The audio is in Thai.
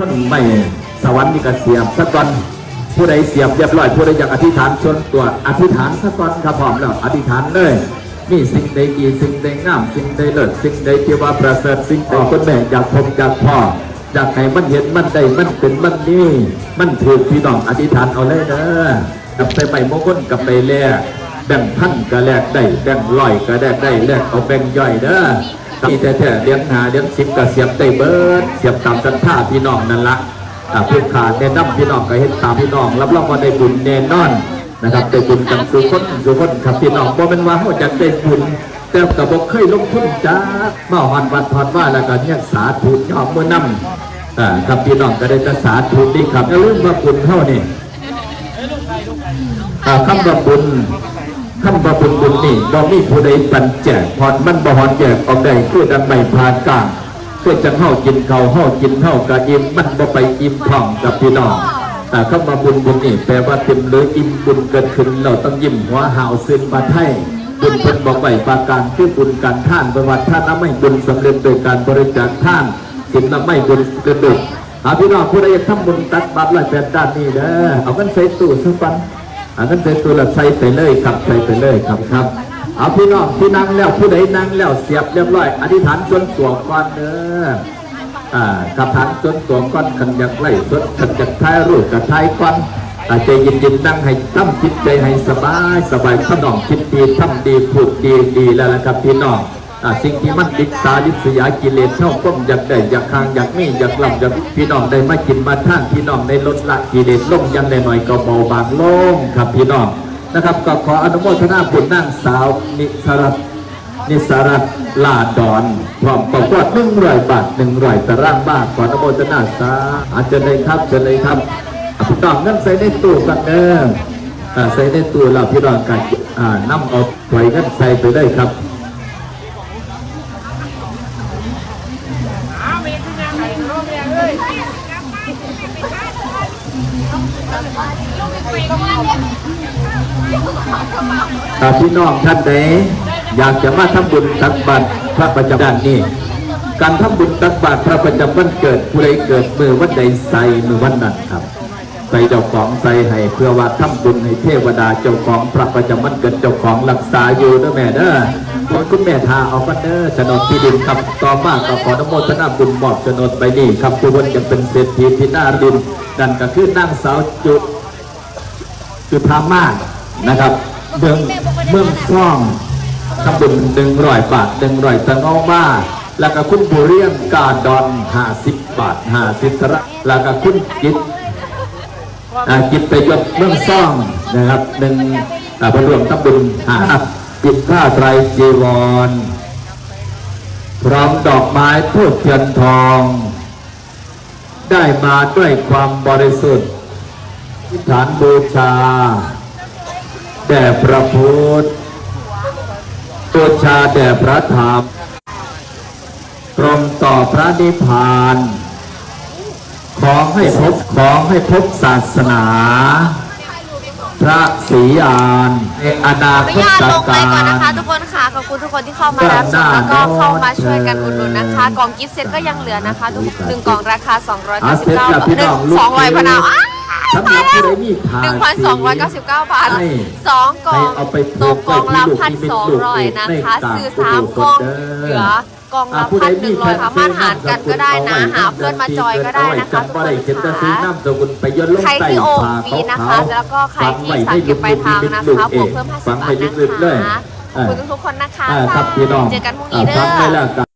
คนไม่สวรรค์นี่ก็เสียบสักก่อนผู้ใดเสียบเรียบร้อยผู้ใดอยากอธิษฐานส่วนตัวอธิษฐานสักก่อนครับพร้อมแล้วอธิษฐานเลยมีสิ่งใดดีสิ่งใดงามสิ่งใดเลิศสิ่งใดที่ว่าประเสริฐสิ่งใดคนแม่อยากพบอยากพ่ออยากให้มันเห็นมันได้มันเป็นมันนี่มันถูกพี่น้องอธิษฐานเอาเลยเด้อกับไปใหม่มงคลกับไปแลกแบ่งพันก็แลกได้แบ่งร้อยก็แลกได้แลกเอาแบ่งย่อยเด้อ ที่แท้ๆเลี้ยงหาเลี้ยงสิบก็เสียบได้เบิดเสียบตามกันท่าพี่น้องนั่นละอ่าผู้ขาดแนะนำพี่น้องก็เห็นตามพี่น้อง รับรองว่าได้บุญแน่นอนนะครับได้บุญกันสุคนสุคนครับพี่น้องบ่เป็นว่าเขาจะได้บุญแต่ก็บอกเคยลงทุนจ้ามาหอนวัดทอนว่าแล้วก็เนี่ยสาธุยอมมือนำอ่าครับพี่น้องก็ได้แต่สาธุดีครับอย่าลืมว่าบุญเท่านี่คำว่าบุญ คำว่าบุญบุญนี่บ่มีผู้ใดปันแจกพรมันบ่หอนแจกออกได้คือดันไม่ผ่านกลางเพื่อจะเฮากินเขาวเฮากินเฮากะอิ่มมันบ่ไปอิ่มท้องกับพี่น้องแต่คำว่าบุญบุญนี่แปลว่าเต็มหรืออิ่มบุญเกิดขึ้นเราต้องยิ้มหัวหาวซึ้งมาไทยบุญเพิ่นบอกไว้ประการคือบุญการท่านประวัติท่านน้ำไม่บุญสำเร็จโดยการบริจาคท่านสินน้ำไม่บุญกระดุกหาพี่น้องผู้ใดทำบุญตักบาตรลอยแปดด้านนี้เด้อเอากันใส่ตู้สักปัน อันนั้นเป็นตัวละใส่ไปเลยครับใส่ไปเลยครับครับเอาพี่น้องที่นั่งแล้วผู้ใดนั่งแล้วเสียบเรียบร้อย อธิษฐานจนตัวก่อนเด้ออ่ากับฐานจนตัวก่อนขันอยากไล่สดขันอยากท้ายรูปกับท้ายก่อนอาใจเย็นๆนั่งให้ตั้มจิตใจให้สบายสบายพี่น้องคิดดีทำดีพูดดีดีแล้วนะครับพี่น้อง สิ่งที่มันดิกตาดิษยากิเลสเท่าก้มอยากได้อยากคางอยากมีอยากลำอยากพี่น้องได้มากินมาท่านพี่น้องได้ลดละกิเลสลงยังได้หน่อยก็เบาบางลงครับพี่น้องนะครับก็ขออนุโมทนาบุญนั่งสาวนิสรัตนิสรัตลาดอนพร้อมกับว่าหนึ่งร้อยบาทหนึ่งร้อยตารางบาทขออนุโมทนาสาอาจจะเลยครับจะเลยครับพี่น้องนั่นใส่ในตู้กันเด้อใส่ในตู้เราพี่น้องกันอ่านำเอาไว้กันใส่ไปได้ครับ อ้าวมีที่งานไหนน้องเนี่ยเอ้ย ถ้าพี่น้องท่านใดอยากจะมาทำบุญตักบาตรพระประจำด้านนี้ การทำบุญตักบาตรพระประจำวันเกิดผู้ใดเกิดมือวันใดใส่มือวันนั้นครับ ใส่เจ้าของใส่ให้เพื่อว่าทำบุญให้เทวดาเจ้าของพระประจำวันเกิดเจ้าของรักษาอยู่เด้อแม่เด้อขอคุณแม่ทาเอากันเด้อโฉนดที่ดินครับต่อมาก็ขอนโมทนาบุญมอบโฉนดไปนี่ครับผู้คนจะเป็นเศรษฐีที่น่าดินนั่นก็คือนางสาวจุคือพามาศนะครับเมืองเมืองซ่องทำบุญหนึ่งร้อยบาทหนึ่งร้อยตะเงามาแล้วก็คุณบุเรียงกาดอนห้าสิบบาทห้าสิบตระแล้วก็คุณจิต จิตไปยศเมืองซ่องนะครับหนึ่งอ่าไปรวมทำบุญหาจิตผ้าไตรจีวร พร้อมดอกไม้ทูบเทียนทอง ได้มาด้วยความบริสุทธิ์ทิฐานบูชาแด่พระพุทธบูชาแด่พระธรรมตรงต่อพระนิพพาน ขอให้พบขอให้พบศาสนา พระศรีอานในอนาอคนุตญาตลงไปการก่อนนะคะทุกคนค่ะขอบคุณทุกคนที่เข้ามารับชมแล้วก็เข้ามาช่วยกันอุดหนุนนะคะ กล่องกิฟต์เซ็ตก็ยังเหลือนะคะ ทุกหนึ่งกล่องราคาอาเซ็ต299กับาบทพี่หนึ่น้งองลูกสองร้อยพะนาวอ้าวสำหรับผู้ใดมีทาหนึ่งพันสองร้อยเก้าสิบเก้าบาทให้สองกล่องให้เอาไปผูตกกกล่องละไว้พันที่สลูอกงที่ร้อยลูกนะคะในซื้อต่างสามผู้กล่องเด้อเหลือ กล่องละอ่าผู้ใดพันหมีนึ่งร้อยสามารถหารกันก็ได้นะหาเอาไว้เพื่อนมาจอยก็ได้นะคะทุกจำคบ่ได้นเขียนแต่ซื้อค่ะน้ำสกุลไปย้อนลงใครใต้ที่โอนฝาฟรีนะคะขาวๆแล้วก็ใครที่ฝังไว้สั่งเก็บปลายทางนะลูคะกบวกเอเพิ่มฝัง50บาไว้ทนะลึกๆเลยคะขอบคุณทุกๆคนนะคะอ่าครับพี่น้องเจอกันพรุ่งนี้เด้ฟังไว้แล้วอกัน